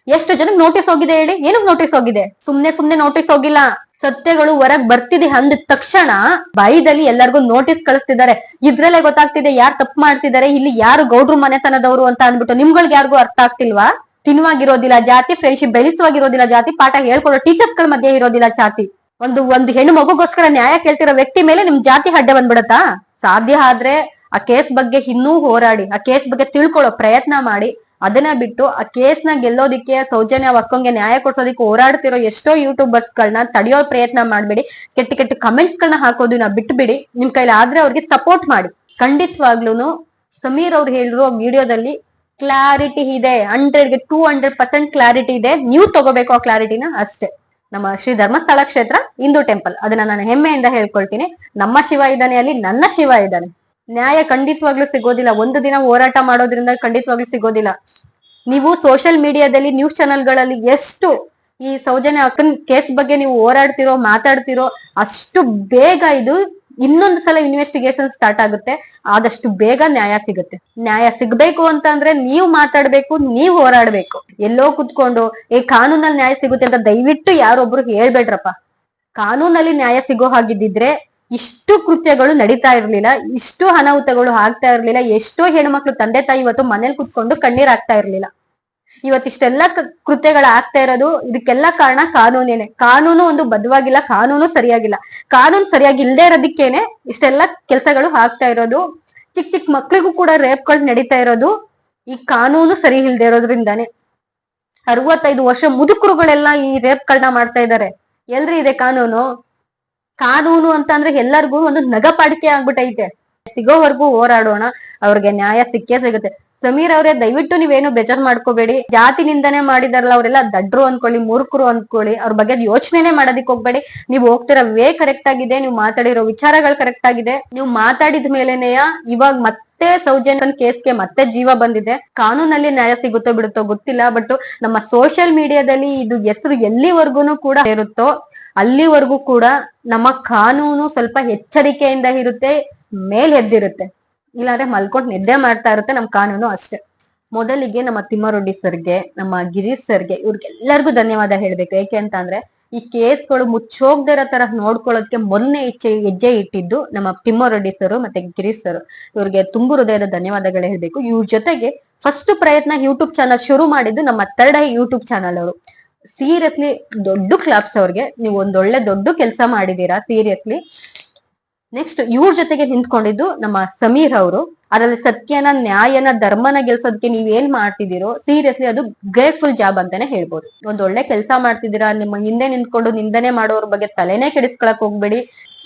ಎಷ್ಟು ಜನಕ್ಕೆ ನೋಟಿಸ್ ಹೋಗಿದೆ ಹೇಳಿ? ಏನಕ್ಕೆ ನೋಟಿಸ್ ಹೋಗಿದೆ? ಸುಮ್ನೆ ಸುಮ್ನೆ ನೋಟಿಸ್ ಹೋಗಿಲ್ಲ. ಸತ್ಯಗಳು ಹೊರಗ್ ಬರ್ತಿದೆ ಅಂದ ತಕ್ಷಣ ಬಾಯಿದಲ್ಲಿ ಎಲ್ಲರಿಗೂ ನೋಟಿಸ್ ಕಳಿಸ್ತಿದ್ದಾರೆ. ಇದ್ರಲ್ಲೇ ಗೊತ್ತಾಗ್ತಿದೆ ಯಾರು ತಪ್ಪು ಮಾಡ್ತಿದ್ದಾರೆ, ಇಲ್ಲಿ ಯಾರು ಗೌಡ್ರು ಮನೆತನದವರು ಅಂತ ಅಂದ್ಬಿಟ್ಟು ನಿಮ್ಗಳ್ಗೆ ಯಾರಿಗೂ ಅರ್ಥ ಆಗ್ತಿಲ್ವಾ? ತಿನ್ವಾಗಿರೋದಿಲ್ಲ ಜಾತಿ ಫ್ರೆಂಡ್ಶಿಪ್ ಬೆಳೆಸುವಾಗಿರೋದಿಲ್ಲ ಜಾತಿ, ಪಾಠ ಹೇಳ್ಕೊಡೋ ಟೀಚರ್ಸ್ಗಳ ಮಧ್ಯೆ ಇರೋದಿಲ್ಲ ಜಾತಿ. ಒಂದು ಒಂದು ಹೆಣ್ಣು ಮಗುಗೋಸ್ಕರ ನ್ಯಾಯ ಕೇಳ್ತಿರೋ ವ್ಯಕ್ತಿ ಮೇಲೆ ನಿಮ್ ಜಾತಿ ಅಡ್ಡ ಬಂದ್ಬಿಡತ್ತಾ? ಸಾಧ್ಯ ಆದ್ರೆ ಆ ಕೇಸ್ ಬಗ್ಗೆ ಇನ್ನೂ ಹೋರಾಡಿ, ಆ ಕೇಸ್ ಬಗ್ಗೆ ತಿಳ್ಕೊಳ್ಳೋ ಪ್ರಯತ್ನ ಮಾಡಿ, ಅದನ್ನ ಬಿಟ್ಟು ಆ ಕೇಸ್ನ ಗೆಲ್ಲೋದಿಕ್ಕೆ ಸೌಜನ್ಯ ಅಕ್ಕಂಗೆ ನ್ಯಾಯ ಕೊಡ್ಸೋದಿಕ್ಕೆ ಹೋರಾಡ್ತಿರೋ ಎಷ್ಟೋ ಯೂಟ್ಯೂಬರ್ಸ್ ಗಳನ್ನ ತಡೆಯೋ ಪ್ರಯತ್ನ ಮಾಡ್ಬೇಡಿ. ಕೆಟ್ಟ ಕೆಟ್ಟ ಕಮೆಂಟ್ಸ್ ಗಳನ್ನ ಹಾಕೋದನ್ನ ಬಿಟ್ಬಿಡಿ. ನಿಮ್ ಕೈಲಿ ಆದ್ರೆ ಅವ್ರಿಗೆ ಸಪೋರ್ಟ್ ಮಾಡಿ. ಖಂಡಿತವಾಗ್ಲೂನು ಸಮೀರ್ ಅವ್ರು ಹೇಳಿರೋ ವಿಡಿಯೋದಲ್ಲಿ ಕ್ಲಾರಿಟಿ ಇದೆ. ಹಂಡ್ರೆಡ್ಗೆ ಟೂ ಹಂಡ್ರೆಡ್ ಪರ್ಸೆಂಟ್ ಕ್ಲಾರಿಟಿ ಇದೆ. ನೀವು ತಗೋಬೇಕು ಆ ಕ್ಲಾರಿಟಿನ ಅಷ್ಟೇ. ನಮ್ಮ ಶ್ರೀ ಧರ್ಮಸ್ಥಳ ಕ್ಷೇತ್ರ ಹಿಂದೂ ಟೆಂಪಲ್ ಅದನ್ನ ನಾನು ಹೆಮ್ಮೆಯಿಂದ ಹೇಳ್ಕೊಳ್ತೀನಿ. ನಮ್ಮ ಶಿವ ಇದ್ದಾನೆ ಅಲ್ಲಿ, ನನ್ನ ಶಿವ ಇದ್ದಾನೆ. ನ್ಯಾಯ ಖಂಡಿತವಾಗ್ಲೂ ಸಿಗೋದಿಲ್ಲ. ಒಂದು ದಿನ ಹೋರಾಟ ಮಾಡೋದ್ರಿಂದ ಖಂಡಿತವಾಗ್ಲೂ ಸಿಗೋದಿಲ್ಲ. ನೀವು ಸೋಷಿಯಲ್ ಮೀಡಿಯಾದಲ್ಲಿ ನ್ಯೂಸ್ ಚಾನೆಲ್ಗಳಲ್ಲಿ ಎಷ್ಟು ಈ ಸೌಜನ್ಯ ಅಕ್ಕನ್ ಕೇಸ್ ಬಗ್ಗೆ ನೀವು ಹೋರಾಡ್ತಿರೋ, ಮಾತಾಡ್ತಿರೋ ಅಷ್ಟು ಬೇಗ ಇದು ಇನ್ನೊಂದು ಸಲ ಇನ್ವೆಸ್ಟಿಗೇಷನ್ ಸ್ಟಾರ್ಟ್ ಆಗುತ್ತೆ. ಆದಷ್ಟು ಬೇಗ ನ್ಯಾಯ ಸಿಗುತ್ತೆ. ನ್ಯಾಯ ಸಿಗ್ಬೇಕು ಅಂತ ಅಂದ್ರೆ ನೀವು ಮಾತಾಡ್ಬೇಕು, ನೀವು ಹೋರಾಡ್ಬೇಕು. ಎಲ್ಲೋ ಕುತ್ಕೊಂಡು ಈ ಕಾನೂನಲ್ಲಿ ನ್ಯಾಯ ಸಿಗುತ್ತೆ ಅಂತ ದಯವಿಟ್ಟು ಯಾರೊಬ್ರು ಹೇಳ್ಬೇಡ್ರಪ್ಪ. ಕಾನೂನಲ್ಲಿ ನ್ಯಾಯ ಸಿಗೋ ಹಾಗಿದ್ದಿದ್ರೆ ಇಷ್ಟು ಕೃತ್ಯಗಳು ನಡೀತಾ ಇರ್ಲಿಲ್ಲ, ಇಷ್ಟು ಅನಾಹುತಗಳು ಆಗ್ತಾ ಇರ್ಲಿಲ್ಲ, ಎಷ್ಟೋ ಹೆಣ್ಮಕ್ಳು ತಂದೆ ತಾಯಿ ಇವತ್ತು ಮನೇಲಿ ಕುತ್ಕೊಂಡು ಕಣ್ಣೀರ್ ಆಗ್ತಾ ಇರ್ಲಿಲ್ಲ. ಇವತ್ತಿಷ್ಟೆಲ್ಲ ಕೃತ್ಯಗಳು ಆಗ್ತಾ ಇರೋದು, ಇದಕ್ಕೆಲ್ಲ ಕಾರಣ ಕಾನೂನೇನೆ. ಕಾನೂನು ಒಂದು ಬದ್ಧವಾಗಿಲ್ಲ ಕಾನೂನು ಸರಿಯಾಗಿಲ್ಲ. ಕಾನೂನು ಸರಿಯಾಗಿ ಇಲ್ಲದೆ ಇರೋದಕ್ಕೇನೆ ಇಷ್ಟೆಲ್ಲ ಕೆಲಸಗಳು ಆಗ್ತಾ ಇರೋದು. ಚಿಕ್ಕ ಚಿಕ್ಕ ಮಕ್ಳಿಗೂ ಕೂಡ ರೇಪ್ಗಳು ನಡೀತಾ ಇರೋದು. ಈ ಕಾನೂನು ಸರಿ ಇಲ್ದೆ ಇರೋದ್ರಿಂದಾನೆ. ಅರವತ್ತೈದು ವರ್ಷ ಮುದುಕರುಗಳೆಲ್ಲ ಈ ರೇಪ್ಗಳನ್ನ ಮಾಡ್ತಾ ಇದ್ದಾರೆ. ಎಲ್ರಿ ಇದೆ ಕಾನೂನು? ಕಾನೂನು ಅಂತ ಅಂದ್ರೆ ಎಲ್ಲರಿಗೂ ಒಂದು ನಗಪಾಡಿಕೆ ಆಗ್ಬಿಟ್ಟೈತೆ. ಸಿಗೋವರೆಗೂ ಹೋರಾಡೋಣ, ಅವ್ರಿಗೆ ನ್ಯಾಯ ಸಿಕ್ಕೇ ಸಿಗುತ್ತೆ. ಸಮೀರ್ ಅವರೇ, ದಯವಿಟ್ಟು ನೀವೇನು ಬೇಜಾರ್ ಮಾಡ್ಕೋಬೇಡಿ. ಜಾತಿ ನಿಂದನೆ ಮಾಡಿದಾರಲ್ಲ, ಅವರೆಲ್ಲ ದಡ್ರು ಅನ್ಕೊಳ್ಳಿ, ಮೂರ್ಖರು ಅನ್ಕೊಳ್ಳಿ, ಅವ್ರ ಬಗ್ಗೆ ಯೋಚನೆನೆ ಮಾಡೋದಿಕ್ ಹೋಗ್ಬೇಡಿ. ನೀವು ಹೋಗ್ತಿರೋ ವೇ ಕರೆಕ್ಟ್ ಆಗಿದೆ, ನೀವು ಮಾತಾಡಿರೋ ವಿಚಾರಗಳು ಕರೆಕ್ಟ್ ಆಗಿದೆ. ನೀವು ಮಾತಾಡಿದ ಮೇಲೆನೆಯ ಇವಾಗ ಮತ್ತೆ ಸೌಜನ್ಯ ಕೇಸ್ಗೆ ಮತ್ತೆ ಜೀವ ಬಂದಿದೆ. ಕಾನೂನಲ್ಲಿ ನ್ಯಾಯ ಸಿಗುತ್ತೋ ಬಿಡುತ್ತೋ ಗೊತ್ತಿಲ್ಲ, ಬಟ್ ನಮ್ಮ ಸೋಷಿಯಲ್ ಮೀಡಿಯಾದಲ್ಲಿ ಇದು ಹೆಸರು ಎಲ್ಲಿವರೆಗೂ ಕೂಡ ಇರುತ್ತೋ ಅಲ್ಲಿವರೆಗೂ ಕೂಡ ನಮ್ಮ ಕಾನೂನು ಸ್ವಲ್ಪ ಎಚ್ಚರಿಕೆಯಿಂದ ಇರುತ್ತೆ, ಮೇಲ್ ಎದ್ದಿರುತ್ತೆ. ಇಲ್ಲಾಂದ್ರೆ ಮಲ್ಕೊಂಡು ನಿದ್ದೆ ಮಾಡ್ತಾ ಇರುತ್ತೆ ನಮ್ ಕಾನೂನು ಅಷ್ಟೇ. ಮೊದಲಿಗೆ ನಮ್ಮ ತಿಮ್ಮರೊಡ್ಡಿ ಸರ್ಗೆ, ನಮ್ಮ ಗಿರೀಶ್ ಸರ್ಗೆ ಇವ್ರಿಗೆಲ್ಲರಿಗೂ ಧನ್ಯವಾದ ಹೇಳ್ಬೇಕು. ಯಾಕೆ ಅಂತ ಅಂದ್ರೆ, ಈ ಕೇಸ್ಗಳು ಮುಚ್ಚೋಗ್ದಿರೋ ತರ ನೋಡ್ಕೊಳ್ಳೋದಕ್ಕೆ ಮೊನ್ನೆ ಹೆಜ್ಜೆ ಹೆಜ್ಜೆ ಇಟ್ಟಿದ್ದು ನಮ್ಮ ತಿಮ್ಮರೊಡ್ಡಿ ಸರ್ ಮತ್ತೆ ಗಿರೀಶ್ ಸರ್. ಇವ್ರಿಗೆ ತುಂಬು ಹೃದಯದ ಧನ್ಯವಾದಗಳು ಹೇಳ್ಬೇಕು. ಇವ್ರ ಜೊತೆಗೆ ಫಸ್ಟ್ ಪ್ರಯತ್ನ ಯೂಟ್ಯೂಬ್ ಚಾನಲ್ ಶುರು ಮಾಡಿದ್ದು ನಮ್ಮ ತರ್ಡ್ ಐ ಯೂಟ್ಯೂಬ್ ಚಾನಲ್ ಅವರು. ಸೀರಿಯಸ್ಲಿ ದೊಡ್ಡ ಕ್ಲಾಪ್ಸ್ ಅವ್ರಿಗೆ. ನೀವು ಒಂದೊಳ್ಳೆ ದೊಡ್ಡ ಕೆಲಸ ಮಾಡಿದೀರಾ ಸೀರಿಯಸ್ಲಿ ನೆಕ್ಸ್ಟ್ ಇವ್ರ ಜೊತೆಗೆ ನಿಂತ್ಕೊಂಡಿದ್ದು ನಮ್ಮ ಸಮೀರ್ ಅವರು. ಅದರಲ್ಲಿ ಸತ್ಯನ, ನ್ಯಾಯನ, ಧರ್ಮನ ಗೆಲ್ಸೋದಕ್ಕೆ ನೀವೇನ್ ಮಾಡ್ತಿದ್ದೀರೋ ಸೀರಿಯಸ್ಲಿ ಅದು ಗ್ರೇಟ್ಫುಲ್ ಜಾಬ್ ಅಂತಾನೆ ಹೇಳ್ಬೋದು. ಒಳ್ಳೆ ಕೆಲಸ ಮಾಡ್ತಿದ್ದೀರಾ, ನಿಮ್ಮ ಹಿಂದೆ ನಿಂತ್ಕೊಂಡು ನಿಂದನೆ ಮಾಡೋರ್ ಬಗ್ಗೆ ತಲೆನೇ ಕೆಡಿಸ್ಕೊಳಕ್ ಹೋಗ್ಬೇಡಿ.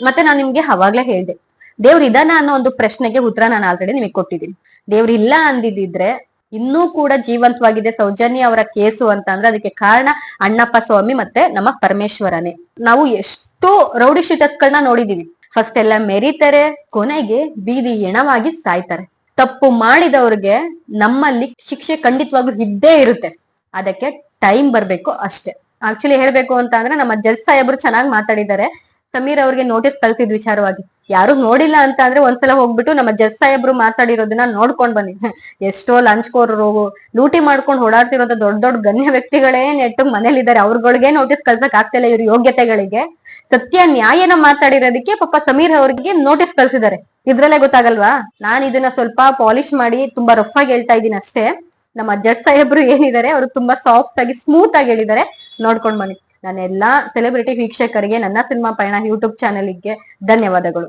ಮತ್ತೆ ನಾನ್ ನಿಮ್ಗೆ ಅವಾಗ್ಲೇ ಹೇಳ್ದೆ. ದೇವ್ರ ಇದಾನ ಅನ್ನೋ ಒಂದು ಪ್ರಶ್ನೆಗೆ ಉತ್ತರ ನಾನು ಆಲ್ರೆಡಿ ನಿಮಗೆ ಕೊಟ್ಟಿದ್ದೀನಿ. ದೇವ್ರ ಇಲ್ಲ ಅಂದಿದ್ರೆ ಇನ್ನೂ ಕೂಡ ಜೀವಂತವಾಗಿದೆ ಸೌಜನ್ಯ ಅವರ ಕೇಸು ಅಂತ ಅಂದ್ರೆ ಅದಕ್ಕೆ ಕಾರಣ ಅಣ್ಣಪ್ಪ ಸ್ವಾಮಿ ಮತ್ತೆ ನಮ್ಮ ಪರಮೇಶ್ವರನೇ. ನಾವು ಎಷ್ಟು ರೌಡಿ ಶೀಟರ್ಸ್ಗಳನ್ನ ನೋಡಿದೀವಿ. ಫಸ್ಟ್ ಎಲ್ಲ ಮೆರಿತಾರೆ, ಕೊನೆಗೆ ಬೀದಿ ಎಣವಾಗಿ ಸಾಯ್ತಾರೆ. ತಪ್ಪು ಮಾಡಿದವ್ರಿಗೆ ನಮ್ಮಲ್ಲಿ ಶಿಕ್ಷೆ ಖಂಡಿತವಾಗ್ಲೂ ಇದ್ದೇ ಇರುತ್ತೆ. ಅದಕ್ಕೆ ಟೈಮ್ ಬರ್ಬೇಕು ಅಷ್ಟೇ. ಆಕ್ಚುಲಿ ಹೇಳ್ಬೇಕು ಅಂತ ಅಂದ್ರೆ ನಮ್ಮ ಜಡ್ಜ್ ಸಾಹೇಬ್ರು ಚೆನ್ನಾಗಿ ಮಾತಾಡಿದ್ದಾರೆ. ಸಮೀರ್ ಅವ್ರಿಗೆ ನೋಟಿಸ್ ಕಳ್ಸಿದ್ ವಿಚಾರವಾಗಿ. ಯಾರು ನೋಡಿಲ್ಲ ಅಂತ ಅಂದ್ರೆ ಒಂದ್ಸಲ ಹೋಗ್ಬಿಟ್ಟು ನಮ್ಮ ಜಡ್ ಸಾಹೇಬ್ರು ಮಾತಾಡಿರೋದನ್ನ ನೋಡ್ಕೊಂಡ್ ಬನ್ನಿ. ಎಷ್ಟೋ ಲಂಚ್ಕೋರರು ಲೂಟಿ ಮಾಡ್ಕೊಂಡು ಓಡಾಡ್ತಿರೋದು ದೊಡ್ಡ ದೊಡ್ಡ ಗಣ್ಯ ವ್ಯಕ್ತಿಗಳೇ ನೆಟ್ಟು ಮನೇಲಿದ್ದಾರೆ. ಅವ್ರಗಳಿಗೆ ನೋಟಿಸ್ ಕಳ್ಸಕ್ ಆಗ್ತಿಲ್ಲ ಇವ್ರ ಯೋಗ್ಯತೆಗಳಿಗೆ. ಸತ್ಯ ನ್ಯಾಯನ ಮಾತಾಡಿರೋದಕ್ಕೆ ಪಾಪ ಸಮೀರ್ ಅವ್ರಿಗೆ ನೋಟಿಸ್ ಕಳ್ಸಿದ್ದಾರೆ. ಇದ್ರಲ್ಲೇ ಗೊತ್ತಾಗಲ್ವಾ? ನಾನ್ ಇದನ್ನ ಸ್ವಲ್ಪ ಪಾಲಿಶ್ ಮಾಡಿ ತುಂಬಾ ರಫ್ ಆಗಿ ಹೇಳ್ತಾ ಇದ್ದೀನಿ ಅಷ್ಟೇ. ನಮ್ಮ ಜಡ್ ಸಾಹೇಬ್ರು ಏನಿದ್ದಾರೆ ಅವರು ತುಂಬಾ ಸಾಫ್ಟ್ ಆಗಿ ಸ್ಮೂತ್ ಆಗಿ ಹೇಳಿದ್ದಾರೆ. ನೋಡ್ಕೊಂಡ್ ಬನ್ನಿ. ನಾನೆಲ್ಲಾ ಸೆಲೆಬ್ರಿಟಿ ವೀಕ್ಷಕರಿಗೆ ನನ್ನ ಸಿನಿಮಾ ಪಯಣ ಯೂಟ್ಯೂಬ್ ಚಾನೆಲ್ಗೆ ಧನ್ಯವಾದಗಳು.